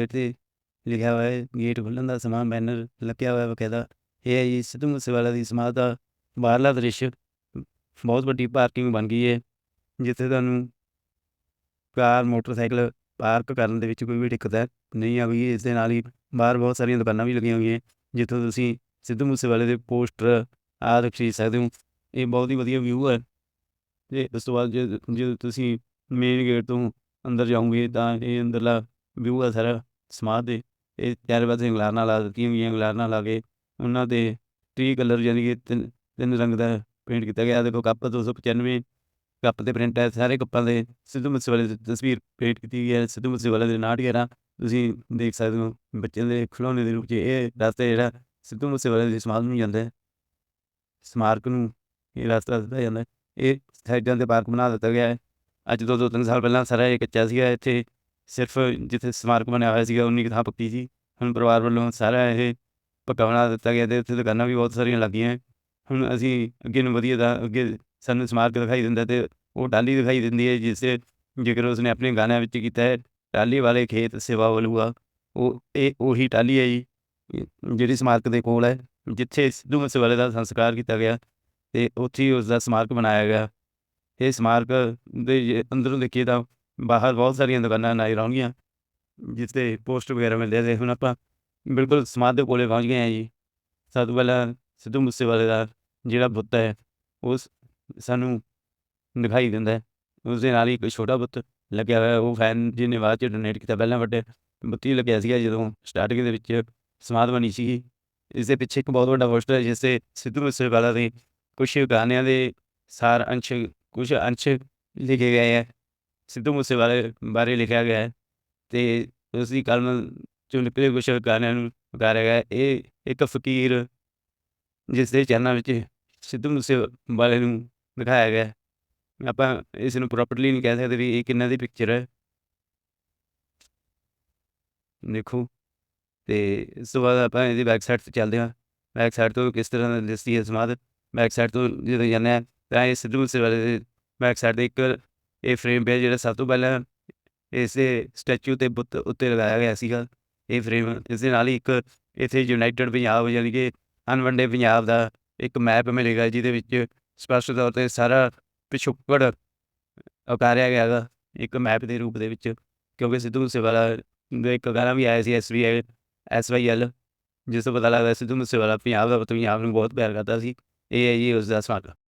ਇੱਥੇ ਲਿਖਿਆ ਹੋਇਆ ਹੈ, ਗੇਟ ਖੁੱਲ੍ਹਣ ਦਾ ਸਮਾਂ, ਬੈਨਰ ਲੱਗਿਆ ਹੋਇਆ ਬਕਾਇਦਾ। ਇਹ ਹੈ ਜੀ, ਸਿੱਧੂ ਮੂਸੇਵਾਲਾ ਦੀ ਸਮਾਧ ਦਾ ਬਾਹਰਲਾ ਦ੍ਰਿਸ਼। ਬਹੁਤ ਵੱਡੀ ਪਾਰਕਿੰਗ ਬਣ ਗਈ ਹੈ, ਜਿੱਥੇ ਤੁਹਾਨੂੰ ਕਾਰ, ਮੋਟਰਸਾਈਕਲ ਪਾਰਕ ਕਰਨ ਦੇ ਵਿੱਚ ਕੋਈ ਵੀ ਦਿੱਕਤ ਹੈ, ਨਹੀਂ ਆਵੇਗੀ ਇਸ ਦੇ ਨਾਲ ਹੀ ਬਾਹਰ ਬਹੁਤ ਸਾਰੀਆਂ ਦੁਕਾਨਾਂ ਵੀ ਲੱਗੀਆਂ ਹੋਈਆਂ, ਜਿੱਥੋਂ ਤੁਸੀਂ ਸਿੱਧੂ ਮੂਸੇਵਾਲੇ ਦੇ ਪੋਸਟਰ ਆਦਿ ਖਰੀਦ ਸਕਦੇ ਹੋ। ਇਹ ਬਹੁਤ ਹੀ ਵਧੀਆ ਵਿਊ ਹੈ। ਤੇ ਉਸ ਤੋਂ ਬਾਅਦ ਜੇ ਜਦੋਂ ਤੁਸੀਂ ਮੇਨ ਗੇਟ ਤੋਂ ਅੰਦਰ ਜਾਓਗੇ, ਤਾਂ ਇਹ ਅੰਦਰਲਾ ਵਿਊ ਹੈ ਸਾਰਾ। ਸਮਾਧ ਦੇ, ਇਹ ਚਾਰੇ ਪਾਸੇ ਗਲਾਰਨਾਂ ਲਾ ਦਿੱਤੀਆਂ ਹੋਈਆਂ ਗਲਾਰਨਾਂ ਲਾ ਕੇ ਉਹਨਾਂ ਦੇ ਟ੍ਰੀ ਕਲਰ ਯਾਨੀ ਕਿ ਤਿੰਨ ਤਿੰਨ ਰੰਗ ਦਾ ਪੇਂਟ ਕੀਤਾ ਗਿਆ। ਦੇਖੋ ਕੱਪ 295 ਕੱਪ ਤੇ ਪ੍ਰਿੰਟ ਹੈ, ਸਾਰੇ ਕੱਪਾਂ ਦੇ ਸਿੱਧੂ ਮੂਸੇਵਾਲੇ ਦੀ ਤਸਵੀਰ ਪੇਂਟ ਕੀਤੀ ਗਈ ਹੈ। ਸਿੱਧੂ ਮੂਸੇਵਾਲੇ ਦੇ ਨਾਟ ਗਿਆਰਾਂ, ਤੁਸੀਂ ਦੇਖ ਸਕਦੇ ਹੋ ਬੱਚਿਆਂ ਦੇ ਖਿਡੌਣੇ ਦੇ ਰੂਪ 'ਚ ਇਹ ਰਸਤਾ ਜਿਹੜਾ ਸਿੱਧੂ ਮੂਸੇਵਾਲੇ ਦੀ ਸਮਾਧ ਨੂੰ ਜਾਂਦਾ ਹੈ। ਸਮਾਰਕ ਨੂੰ ਇਹ ਰਸਤਾ ਦਿੱਤਾ ਜਾਂਦਾ ਇਹ ਸਾਈਡਾਂ ਤੇ ਪਾਰਕ ਬਣਾ ਦਿੱਤਾ ਗਿਆ ਹੈ। ਅੱਜ ਤੋਂ ਦੋ ਤਿੰਨ ਸਾਲ ਪਹਿਲਾਂ ਸਾਰਾ ਇਹ ਕੱਚਾ ਸੀਗਾ, ਇੱਥੇ ਸਿਰਫ ਜਿੱਥੇ ਸਮਾਰਕ ਬਣਿਆ ਹੋਇਆ ਸੀਗਾ, ਉਨੀ ਕੁ ਥਾਂ ਪੱਕੀ ਸੀ। ਹੁਣ ਪਰਿਵਾਰ ਵੱਲੋਂ ਸਾਰਾ ਇਹ ਪੱਕਾ ਬਣਾ ਦਿੱਤਾ ਗਿਆ ਤੇ ਉੱਥੇ ਦੁਕਾਨਾਂ ਵੀ ਬਹੁਤ ਸਾਰੀਆਂ ਲੱਗੀਆਂ। ਹੁਣ ਅਸੀਂ ਅੱਗੇ ਨੂੰ ਵਧੀਆ ਦਾ ਅੱਗੇ ਸਾਨੂੰ ਸਮਾਰਕ ਦਿਖਾਈ ਦਿੰਦਾ ਤੇ ਉਹ ਟਾਲੀ ਦਿਖਾਈ ਦਿੰਦੀ ਹੈ, ਜਿਸ ਜੇਕਰ ਉਸਨੇ ਆਪਣੇ ਗਾਣਿਆਂ ਵਿੱਚ ਕੀਤਾ ਹੈ ਟਾਲੀ ਵਾਲੇ ਖੇਤ ਸੇਵਾ ਵਲੂਆ। ਉਹ, ਇਹ ਉਹੀ ਟਾਲੀ ਹੈ ਜੀ, ਜਿਹੜੀ ਸਮਾਰਕ ਦੇ ਕੋਲ ਹੈ, ਜਿੱਥੇ ਸਿੱਧੂ ਮੂਸੇਵਾਲੇ ਦਾ ਸੰਸਕਾਰ ਕੀਤਾ ਗਿਆ ਤੇ ਉੱਥੇ ਹੀ ਉਸ ਦਾ ਸਮਾਰਕ ਬਣਾਇਆ ਗਿਆ। ਇਹ ਸਮਾਰਕ ਦੇ ਜੇ ਅੰਦਰੋਂ ਦੇਖੀਏ ਤਾਂ ਬਾਹਰ ਬਹੁਤ ਸਾਰੀਆਂ ਦੁਕਾਨਾਂ ਨਜ਼ਰ ਆਉਣਗੀਆਂ ਜਿਸ ਤੇ ਪੋਸਟਰ ਵਗੈਰਾ ਮਿਲਦੇ ਤੇ ਹੁਣ ਆਪਾਂ। ਬਿਲਕੁਲ ਸਮਾਧ ਦੇ ਕੋਲੇ ਪਹੁੰਚ ਗਏ ਹਾਂ ਜੀ। ਸਭ ਤੋਂ ਪਹਿਲਾਂ ਸਿੱਧੂ ਮੂਸੇਵਾਲੇ ਦਾ ਜਿਹੜਾ ਬੁੱਤ ਹੈ ਉਸ ਸਾਨੂੰ ਦਿਖਾਈ ਦਿੰਦਾ ਹੈ। ਉਸ ਦੇ ਨਾਲ ਹੀ ਇੱਕ ਛੋਟਾ ਬੁੱਤ ਲੱਗਿਆ ਹੋਇਆ ਉਹ ਫੈਨ ਜਿਹਨੇ ਬਾਅਦ ਚ ਡੋਨੇਟ ਕੀਤਾ, ਪਹਿਲਾਂ ਵੱਡੇ ਬੱਤੀ ਲੱਗਿਆ ਸੀਗਾ ਜਦੋਂ ਸਟਾਰਟਿੰਗ ਦੇ ਵਿੱਚ ਸਮਾਧ ਬਣੀ ਸੀ ਇਸ ਦੇ ਪਿੱਛੇ ਇੱਕ ਬਹੁਤ ਵੱਡਾ ਪੋਸਟਰ ਹੈ, ਜਿਸ ਤੇ ਸਿੱਧੂ ਮੂਸੇਵਾਲਾ ਦੇ ਕੁਝ ਗਾਣਿਆਂ ਦੇ ਸਾਰ ਅੰਸ਼ ਕੁਝ ਅੰਸ਼ ਲਿਖੇ ਗਏ ਹੈ। ਸਿੱਧੂ ਮੂਸੇਵਾਲੇ ਬਾਰੇ ਲਿਖਿਆ ਗਿਆ ਹੈ ਤੇ ਉਸ ਦੀ ਕਲਮ ਚੋਂ ਨਿਕਲੇ ਕੁਝ ਗਾਣਿਆਂ ਨੂੰ ਉਤਾਰਿਆ ਗਿਆ ਇਹ ਇੱਕ ਫਕੀਰ ਜਿਸ ਦੇ ਚਰਨਾਂ ਵਿੱਚ ਸਿੱਧੂ ਮੂਸੇਵਾਲੇ ਨੂੰ ਦਿਖਾਇਆ ਗਿਆ ਆਪਾਂ ਇਸ ਨੂੰ ਪ੍ਰੋਪਰਲੀ ਨਹੀਂ ਕਹਿ ਸਕਦੇ ਵੀ ਇਹ ਕਿੰਨਾ ਦੀ ਪਿਕਚਰ ਹੈ ਦੇਖੋ ਤੇ ਇਸ ਤੋਂ ਬਾਅਦ ਆਪਾਂ ਇਹਦੀ ਬੈਕ ਸਾਈਡ ਤੇ ਚੱਲਦੇ ਹਾਂ ਬੈਕ ਸਾਈਡ ਤੋਂ ਕਿਸ ਤਰ੍ਹਾਂ ਦਾ ਦਿਸਦੀ ਹੈ ਸਮਾਧ ਬੈਕ ਸਾਈਡ ਤੋਂ ਜਦੋਂ ਜਾਂਦੇ ਹਾਂ ਤਾਂ ਇਹ ਸਿੱਧੂ ਮੂਸੇਵਾਲੇ ਦੇ ਬੈਕ ਸਾਈਡ ਤੇ ਇੱਕ ਇਹ ਫਰੇਮ ਪਿਆ ਜਿਹੜਾ ਸਭ ਤੋਂ ਪਹਿਲਾਂ ਇਸੇ ਸਟੈਚੂ ਤੇ ਬੁੱਤ ਉੱਤੇ ਲਗਾਇਆ ਗਿਆ ਸੀਗਾ। ਇਹ ਫਰੇਮ ਇਸ ਦੇ ਨਾਲ ਹੀ ਇੱਕ ਇੱਥੇ ਯੂਨਾਈਟਿਡ ਪੰਜਾਬ ਯਾਨੀ ਕਿ ਅਨਵੰਡੇ ਪੰਜਾਬ ਦਾ ਇੱਕ ਮੈਪ ਮਿਲੇਗਾ ਜਿਹਦੇ ਵਿੱਚ ਸਪਸ਼ਟ ਤੌਰ ਤੇ ਸਾਰਾ ਪਿਛੋਕੜ ਉਤਾਰਿਆ ਗਿਆ ਹੈਗਾ ਇੱਕ ਮੈਪ ਦੇ ਰੂਪ ਦੇ ਵਿੱਚ, ਕਿਉਂਕਿ ਸਿੱਧੂ ਮੂਸੇਵਾਲਾ ਦਾ ਇੱਕ ਗਾਣਾ ਵੀ ਆਇਆ ਸੀ S V S Y L ਜਿਸ ਤੋਂ ਪਤਾ ਲੱਗਦਾ ਸਿੱਧੂ ਮੂਸੇਵਾਲਾ ਪੰਜਾਬ ਦਾ ਪੰਜਾਬ ਨੂੰ ਬਹੁਤ ਪਿਆਰ ਕਰਦਾ ਸੀ। ਇਹ ਹੈ ਜੀ ਉਸ ਦਾ ਸਵਾਗਤ।